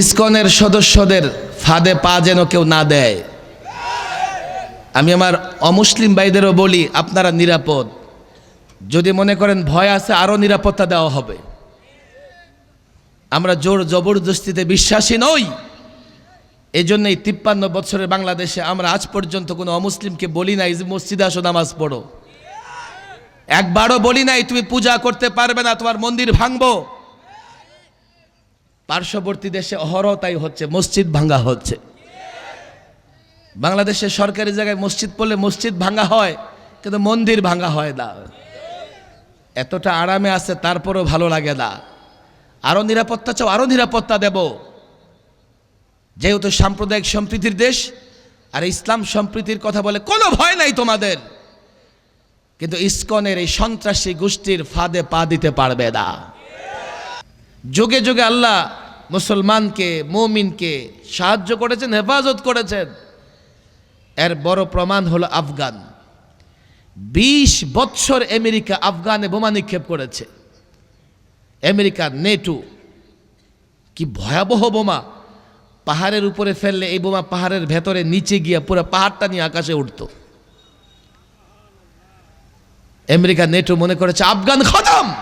ইসকনের সদস্যদের ফাঁদে পা যেন কেউ না দেয়। আমি আমার অমুসলিম ভাইদেরও বলি, আপনারা নিরাপদ। যদি মনে করেন ভয় আছে আরও নিরাপত্তা দেওয়া হবে। আমরা জোর জবরদস্তিতে বিশ্বাসী নই। এই জন্যই তিপ্পান্ন বছরের বাংলাদেশে আমরা আজ পর্যন্ত কোনো অমুসলিমকে বলি নাই, যে মসজিদে আসো, নামাজ পড়ো। একবারও বলি নাই, তুমি পূজা করতে পারবে না, তোমার মন্দির ভাঙবো। পার্শ্ববর্তী দেশে অহরহ তাই হচ্ছে, মসজিদ ভাঙ্গা হচ্ছে। বাংলাদেশের সরকারি জায়গায় মসজিদ পড়লে মসজিদ ভাঙ্গা হয়, কিন্তু মন্দির ভাঙ্গা হয় না। এতটা আরামে আছে, তারপরও ভালো লাগে না। আরও নিরাপত্তা চাও আরও নিরাপত্তা দেব। যেহেতু সাম্প্রদায়িক সম্প্রীতির দেশ, আর ইসলাম সম্প্রীতির কথা বলে কোনো ভয় নাই তোমাদের। কিন্তু ইস্কনের এই সন্ত্রাসী গোষ্ঠীর ফাঁদে পা দিতে পারবে না। যুগে যুগে আল্লাহ মুসলমানকে, মমিনকে সাহায্য করেছেন, হেফাজত করেছেন। এর বড় প্রমাণ হলো আফগান। বিশ বৎসর আমেরিকা আফগানে বোমা নিক্ষেপ করেছে। আমেরিকার নেটু। কি ভয়াবহ বোমা। পাহাড়ের উপরে ফেললে এই বোমা পাহাড়ের ভেতরে, নিচে গিয়ে পুরো পাহাড়টা নিয়ে আকাশে উঠত। আমেরিকা নেটু মনে করেছে, আফগান খতম!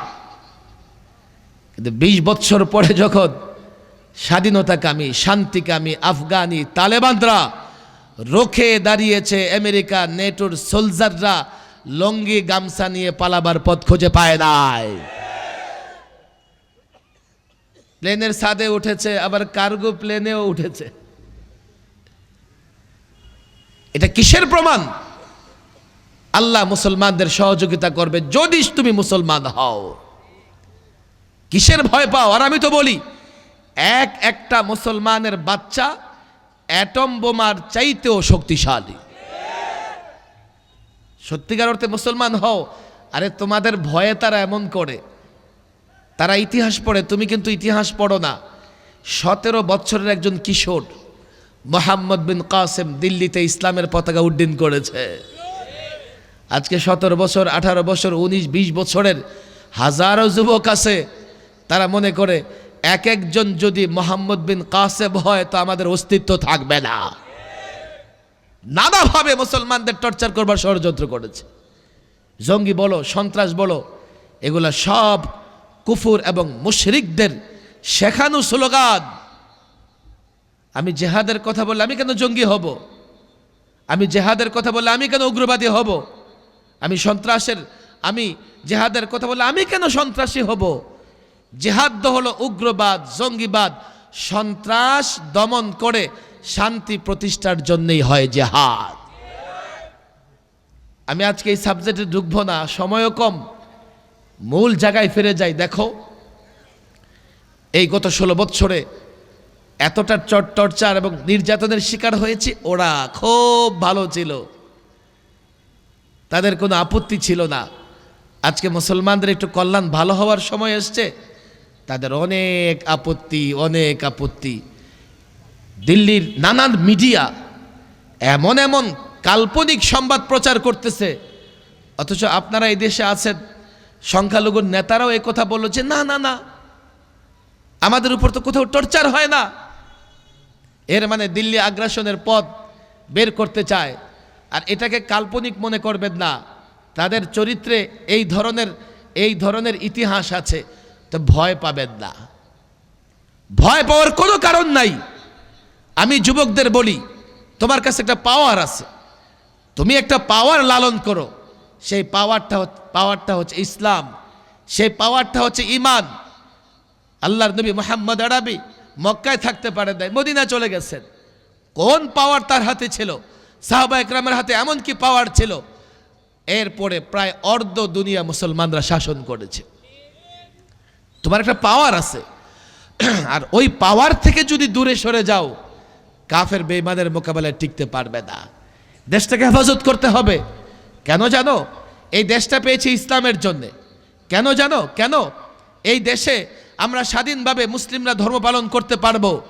কিন্তু বিশ বৎসর পরে যখন স্বাধীনতাকামী, শান্তিকামী আফগানি তালেবানরা রোখে দাঁড়িয়েছে আমেরিকা, নেটোর সোলজাররা লঙ্গি, গামছা নিয়ে পালাবার পথ খুঁজে পায় নাই। প্লেনের ছাদে উঠেছে, আবার কার্গো প্লেনেও উঠেছে। এটা কিসের প্রমাণ? আল্লাহ মুসলমানদের সহযোগিতা করবে যদি তুমি মুসলমান হও। কিসের ভয় পাও? আর আমি তো বলি, এক একটা মুসলমানের বাচ্চা অ্যাটম বোমার চাইতেও শক্তিশালী। সত্যিকার অর্থে মুসলমান হও, আরে তোমাদের ভয়ে তারা এমন করে। তারা ইতিহাস পড়ে, তুমি কিন্তু ইতিহাস পড়ো না। সতেরো বছরের একজন কিশোর মোহাম্মদ বিন কাসেম দিল্লিতে ইসলামের পতাকা উড্ডীন করেছে। আজকে সতেরো বছর, আঠারো বছর, উনিশ, বিশ বছরের হাজারো যুবক আছে তারা মনে করে, এক একজন যদি মোহাম্মদ বিন কাসেম হয়, তো আমাদের অস্তিত্ব থাকবে না। নানাভাবে মুসলমানদের টর্চার করবার ষড়যন্ত্র করেছে। জঙ্গি বলো, সন্ত্রাস বলো, এগুলা সব কুফুর এবং মুশরিকদের শেখানো স্লোগান। আমি জেহাদের কথা বললে আমি কেন জঙ্গি হব? আমি জেহাদের কথা বললে আমি কেন উগ্রবাদী হব? আমি সন্ত্রাসের, আমি জেহাদের কথা বললে আমি কেন সন্ত্রাসী হব? জেহাদ হলো উগ্রবাদ, জঙ্গিবাদ, সন্ত্রাস দমন করে শান্তি প্রতিষ্ঠার জন্যই হয় জেহাদ। আমি আজকে এই সাবজেক্টে ঢুকবো না, সময়ও কম, মূল জায়গায় ফিরে যাই, দেখো। এই গত ষোলো বৎসরে এতটা টর্চার এবং নির্যাতনের শিকার হয়েছে, ওরা খুব ভালো ছিল। তাদের কোনো আপত্তি ছিল না। আজকে মুসলমানদের একটু কল্যাণ ভালো হওয়ার সময় এসছে তাদের অনেক আপত্তি অনেক আপত্তি। দিল্লির নানান মিডিয়া এমন এমন কাল্পনিক সংবাদ প্রচার করতেছে। অথচ আপনারা এই দেশে আছেন সংখ্যালঘুর নেতারাও এই কথা বলল যে, না না না, আমাদের উপর তো কোথাও টর্চার হয় না। এর মানে দিল্লি আগ্রাসনের পথ বের করতে চায়। আর এটাকে কাল্পনিক মনে করবেন না। তাদের চরিত্রে এই ধরনের এই ধরনের ইতিহাস আছে। তো ভয় পাবেন না। ভয় পাওয়ার কোনো কারণ নাই। আমি যুবকদের বলি, তোমার কাছে একটা পাওয়ার আছে। তুমি একটা পাওয়ার লালন করো। সেই পাওয়ারটা পাওয়ারটা হচ্ছে ইসলাম। সেই পাওয়ারটা হচ্ছে ইমান আল্লাহর নবী মোহাম্মদ আরবি মক্কায় থাকতে পারে নাই, মদিনা চলে গেছেন। কোন পাওয়ার তার হাতে ছিল? সাহাবা একরামের হাতে এমন কি পাওয়ার ছিল? এরপরে প্রায় অর্ধ দুনিয়া মুসলমানরা শাসন করেছে। তোমার একটা পাওয়ার আছে। আর ওই পাওয়ার থেকে যদি দূরে সরে যাও, কাফের বেইমানের মোকাবেলায় টিকতে পারবে না। দেশটাকে হেফাজত করতে হবে। কেন জানো? এই দেশটা পেয়েছি ইসলামের জন্যে। কেন জানো? কেন? এই দেশে আমরা স্বাধীনভাবে মুসলিমরা ধর্ম পালন করতে পারব।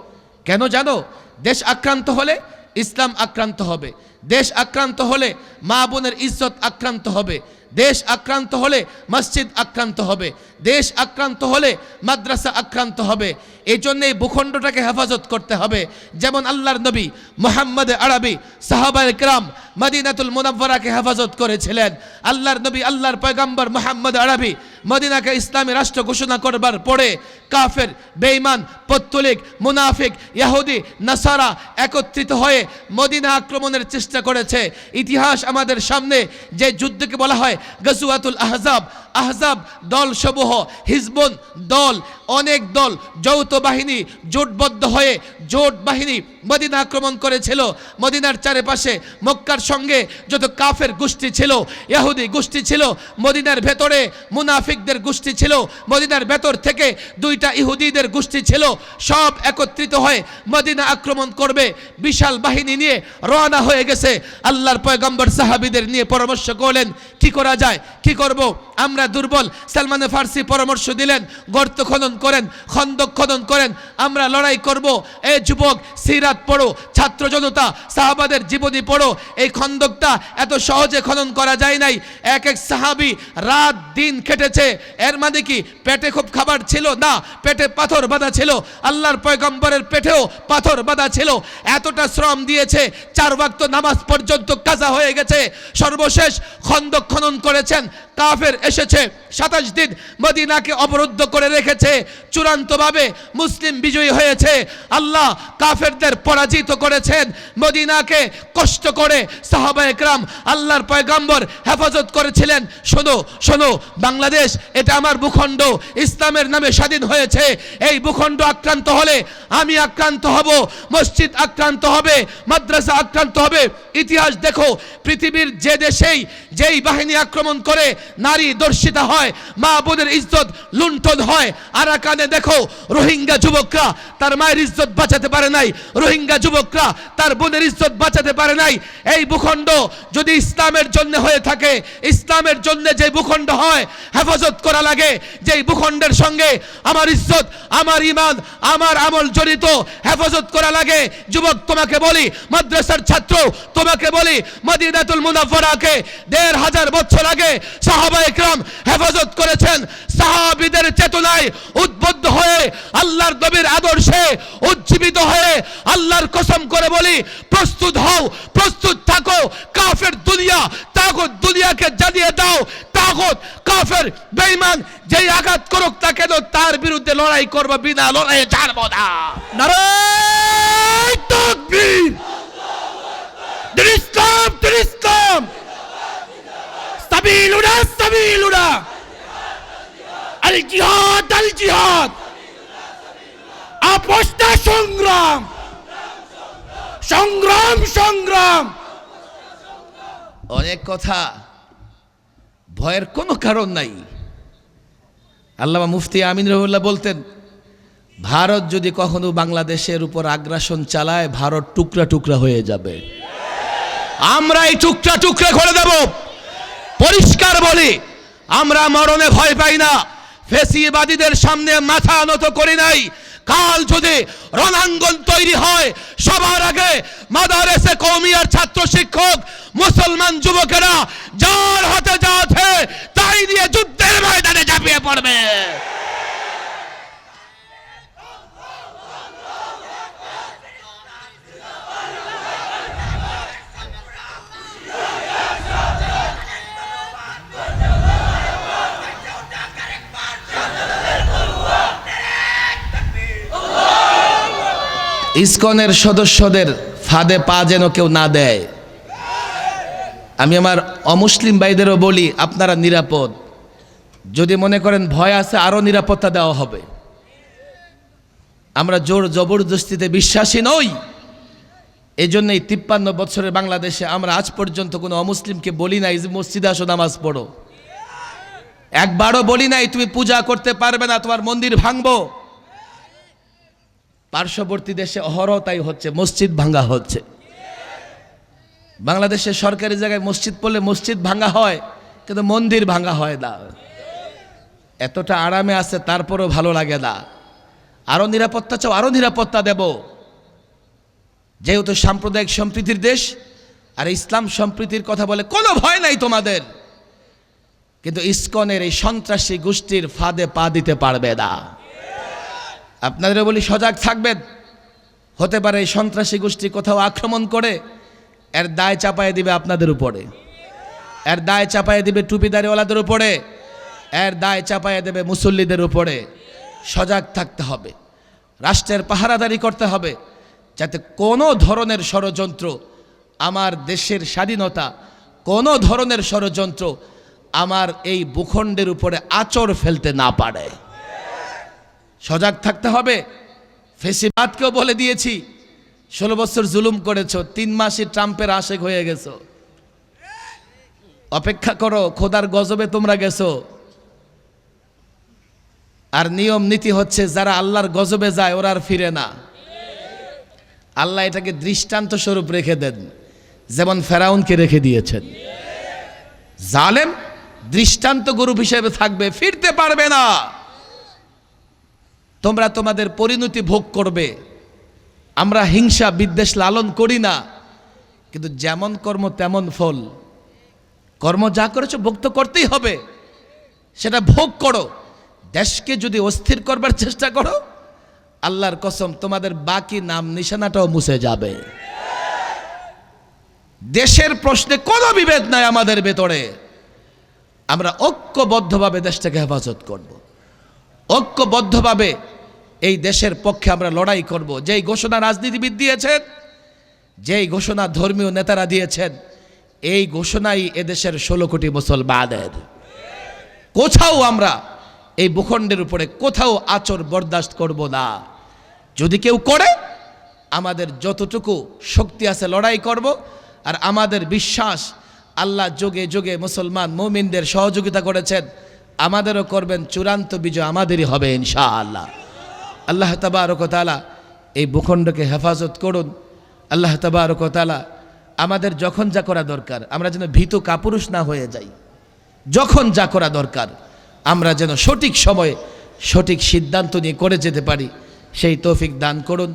কেন জানো? দেশ আক্রান্ত হলে ইসলাম আক্রান্ত হবে। দেশ আক্রান্ত হলে মা বোনের ইজ্জত আক্রান্ত হবে। দেশ আক্রান্ত হলে মসজিদ আক্রান্ত হবে। দেশ আক্রান্ত হলে মাদ্রাসা আক্রান্ত হবে। এই জন্য এই ভূখণ্ডটাকে হেফাজত করতে হবে। যেমন আল্লাহর নবী মোহাম্মদ আরবি সাহাবা ইকরাম মদিনাতুল মুনাব্বরাকে হেফাজত করেছিলেন। আল্লাহর নবী, আল্লাহর পয়গাম্বর মোহাম্মদ আরবি মদিনাকে ইসলামী রাষ্ট্র ঘোষণা করবার পরে কাফের, বেঈমান, পত্তলিক, মুনাফিক, ইয়াহুদি, নাসারা একত্রিত হয়ে মদিনা আক্রমণের চেষ্টা করেছে। ইতিহাস আমাদের সামনে যে যুদ্ধকে বলা হয় গজুয়াতুল আহজাব আহজাব দল সমূহ হিজবুন দল, অনেক দল, যৌথ বাহিনী জোটবদ্ধ হয়ে জোট বাহিনী মদিনা আক্রমণ করেছিল। মদিনার চারিপাশে মক্কার সঙ্গে যত কাফের গোষ্ঠী ছিল ইহুদি গোষ্ঠী ছিল, মদিনার ভেতরে মুনাফিকদের গোষ্ঠী ছিল, মদিনার ভেতর থেকে দুইটা ইহুদিদের গোষ্ঠী ছিল, সব একত্রিত হয়ে মদিনা আক্রমণ করবে। বিশাল বাহিনী নিয়ে রওনা হয়ে গেছে। আল্লাহর পয়গম্বর সাহাবিদের নিয়ে পরামর্শ করলেন, কি করা যায়? কি করব? আমরা দুর্বল। সালমানে ফার্সি পরামর্শ দিলেন, গর্ত খনন করেন, খন্দক খনন করেন, আমরা লড়াই করব। এ যুবক, সিরাত পড়ো, ছাত্র জনতা, সাহাবাদের জীবনী পড়ো। এই খন্দকটা এত সহজে খনন করা যায় নাই। এক এক সাহাবি রাত দিন খেটেছে। এর মানে কি? পেটে খুব খাবার ছিল? না, পেটে পাথর বাঁধা ছিল। আল্লাহর পয়গম্বরের পেটেও পাথর বাঁধা ছিল। এতটা শ্রম দিয়েছে, চার ওয়াক্ত নামাজ পর্যন্ত কাজা হয়ে গেছে। সর্বশেষ খন্দক খনন করেছেন কাফের এসেছে, সাতাশ দিন মদিনাকে অবরুদ্ধ করে রেখেছে। চূড়ান্তভাবে মুসলিম বিজয়ী হয়েছে। আল্লাহ কাফেরদের পরাজিত করেছেন। মদিনাকে কষ্ট করে সাহাবা একরাম আল্লাহর পয়গাম্বর হেফাজত করেছিলেন। শোনো শোনো, বাংলাদেশ, এটা আমার ভূখণ্ড। ইসলামের নামে স্বাধীন হয়েছে। এই ভূখণ্ড আক্রান্ত হলে আমি আক্রান্ত হব, মসজিদ আক্রান্ত হবে, মাদ্রাসা আক্রান্ত হবে। ইতিহাস দেখো, পৃথিবীর যে দেশেই যেই বাহিনী আক্রমণ করে নারী দর্শিতা হয় মা বোনের ইজ্জত লুণ্ঠন হয়। আরাকানে দেখো, রোহিঙ্গা যুবকরা তার মায়ের ইজ্জত বাঁচাতে পারে নাই। রোহিঙ্গা যুবকরা তার বোনের ইজ্জত বাঁচাতে পারে নাই। এই ভূখণ্ড যদি ইসলামের জন্য হয়ে থাকে, ইসলামের জন্য যে ভূখণ্ড হয়, হেফাজত করা লাগে। যেই ভূখণ্ডের সঙ্গে আমার ইজ্জত, আমার ইমান আমার আমল জড়িত, হেফাজত করা লাগে। যুবক, তোমাকে বলি, মাদ্রাসার ছাত্র, তোমাকে বলি, মদিনাতুল মুনাফরাকে দেড় হাজার বছর আগে সাহাবা একরাম হেফাজত করেছেন। সাহাবিদের চেতনায় উদ্বুদ্ধ হয়ে আল্লাহর নবীর আদর্শে উজ্জীবিত হয়ে আল্লাহর কসম করে বলি, প্রস্তুত হও, প্রস্তুত থাকো, কাফের দুনিয়া, তাগত দুনিয়াকে জানিয়ে দাও, তাগত কাফের বেঈমান যেই আঘাত করুক তা কেন, তার বিরুদ্ধে লড়াই করব বিনা লড়াইয়ে ছাড়বো না। নারায় তাকবীর। দিন ইসলাম দিন সাবিলুনা সাবিলুনা আল জিহাদ আল জিহাদ। আপোষটা সংগ্রাম। সংগ্রাম সংগ্রাম। অনেক কথা ভয়ের কোনো কারণ নাই। আল্লামা মুফতি আমিন রহুল্লাহ বলতেন ভারত যদি কখনো বাংলাদেশের উপর আগ্রাসন চালায় ভারত টুকরা টুকরা হয়ে যাবে। আমরা এই টুকরা টুকরা করে দেব। পরিষ্কার বলি, আমরা মরণে ভয় পাই না। ফেসিবাদীদের সামনে মাথা নত করি নাই। কাল যদি রণাঙ্গন তৈরি হয়, সবার আগে মাদারেসে কৌমিয়ার ছাত্র শিক্ষক, মুসলমান যুবকেরা, যার হাতে যা আছে, তাই দিয়ে যুদ্ধের ময়দানে ঝাঁপিয়ে পড়বে। ইসকনের সদস্যদের ফাঁদে পা যেন কেউ না দেয়। আমি আমার অমুসলিম ভাইদেরও বলি, আপনারা নিরাপদ। যদি মনে করেন ভয় আছে, আরও নিরাপত্তা দেওয়া হবে। আমরা জোর জবরদস্তিতে বিশ্বাসী নই। এই জন্যই তিপ্পান্ন বছরের বাংলাদেশে আমরা আজ পর্যন্ত কোনো অমুসলিমকে বলি নাই, যে মসজিদে আসো, নামাজ পড়ো। একবারও বলি নাই, তুমি পূজা করতে পারবে না, তোমার মন্দির ভাঙবো। পার্শ্ববর্তী দেশে অহরহ তাই হচ্ছে, মসজিদ ভাঙ্গা হচ্ছে। বাংলাদেশের সরকারি জায়গায় মসজিদ পড়লে মসজিদ ভাঙ্গা হয়, কিন্তু মন্দির ভাঙ্গা হয় না। এতটা আরামে আছে, তারপরও ভালো লাগে না। আরও নিরাপত্তা চাও, আরও নিরাপত্তা দেব। যেহেতু সাম্প্রদায়িক সম্প্রীতির দেশ, আর ইসলাম সম্প্রীতির কথা বলে কোনো ভয় নাই তোমাদের। কিন্তু ইস্কনের এই সন্ত্রাসী গোষ্ঠীর ফাঁদে পা দিতে পারবে না। আপনাদের বলি সজাগ থাকবেন। হতে পারে এই সন্ত্রাসী গোষ্ঠী কোথাও আক্রমণ করে, এর দায় চাপায় দিবে আপনাদের উপরে। এর দায় চাপায় দিবে টুপিদারিওয়ালাদের উপরে, এর দায় চাপায় দেবে মুসল্লিদের উপরে। সজাগ থাকতে হবে। রাষ্ট্রের পাহারাদারি করতে হবে, যাতে কোনো ধরনের ষড়যন্ত্র আমার দেশের স্বাধীনতা, কোনো ধরনের ষড়যন্ত্র আমার এই ভূখণ্ডের উপরে আচর ফেলতে না পারে। সজাগ থাকতে হবে। ফেসিবাদকেও বলে দিয়েছি, ষোলো বছর জুলুম করেছ, তিন মাসই ট্রাম্পের আশেক হয়ে গেছো। অপেক্ষা করো, খোদার গজবে তোমরা গেছো। আর নিয়ম নীতি হচ্ছে, যারা আল্লাহর গজবে যায়, ওরা আর ফিরে না। আল্লাহ এটাকে দৃষ্টান্ত স্বরূপ রেখে দেন, যেমন ফেরাউনকে রেখে দিয়েছেন। জালেম দৃষ্টান্ত গ্রুপ হিসেবে থাকবে, ফিরতে পারবে না। তোমরা তোমাদের পরিণতি ভোগ করবে। আমরা হিংসা, বিদ্বেষ লালন করি না। কিন্তু যেমন কর্ম, তেমন ফল। কর্ম যা করেছ ভোগ তো করতেই হবে। সেটা ভোগ করো। দেশকে যদি অস্থির করবার চেষ্টা করো, আল্লাহর কসম তোমাদের বাকি নাম নিশানাটাও মুছে যাবে। দেশের প্রশ্নে কোনো বিভেদ নাই আমাদের ভেতরে। আমরা ঐক্যবদ্ধভাবে দেশটাকে হেফাজত করব। ঐক্যবদ্ধভাবে এই দেশের পক্ষে আমরা লড়াই করব। যেই ঘোষণা রাজনীতিবিদ দিয়েছেন, যেই ঘোষণা ধর্মীয় নেতারা দিয়েছেন, এই ঘোষণাই এদেশের ষোলো কোটি মুসলমানের কোথাও আমরা এই ভূখণ্ডের উপরে কোথাও আচর বরদাস্ত করব না। যদি কেউ করে, আমাদের যতটুকু শক্তি আছে লড়াই করব, আর আমাদের বিশ্বাস আল্লাহ যোগে যোগে মুসলমান মৌমিনদের সহযোগিতা করেছেন আমাদেরও করবেন, চূড়ান্ত বিজয় আমাদেরই হবে ইনশাআল্লাহ। আল্লাহ তাবারকতালা এই ভূখণ্ডকে হেফাজত করুন। আল্লাহ তাবারকতালা আমাদের যখন যা করা দরকার, আমরা যেন ভীত কাপুরুষ না হয়ে যাই। যখন যা করা দরকার, আমরা যেন সঠিক সময়ে সঠিক সিদ্ধান্ত নিয়ে করে যেতে পারি। সেই তৌফিক দান করুন।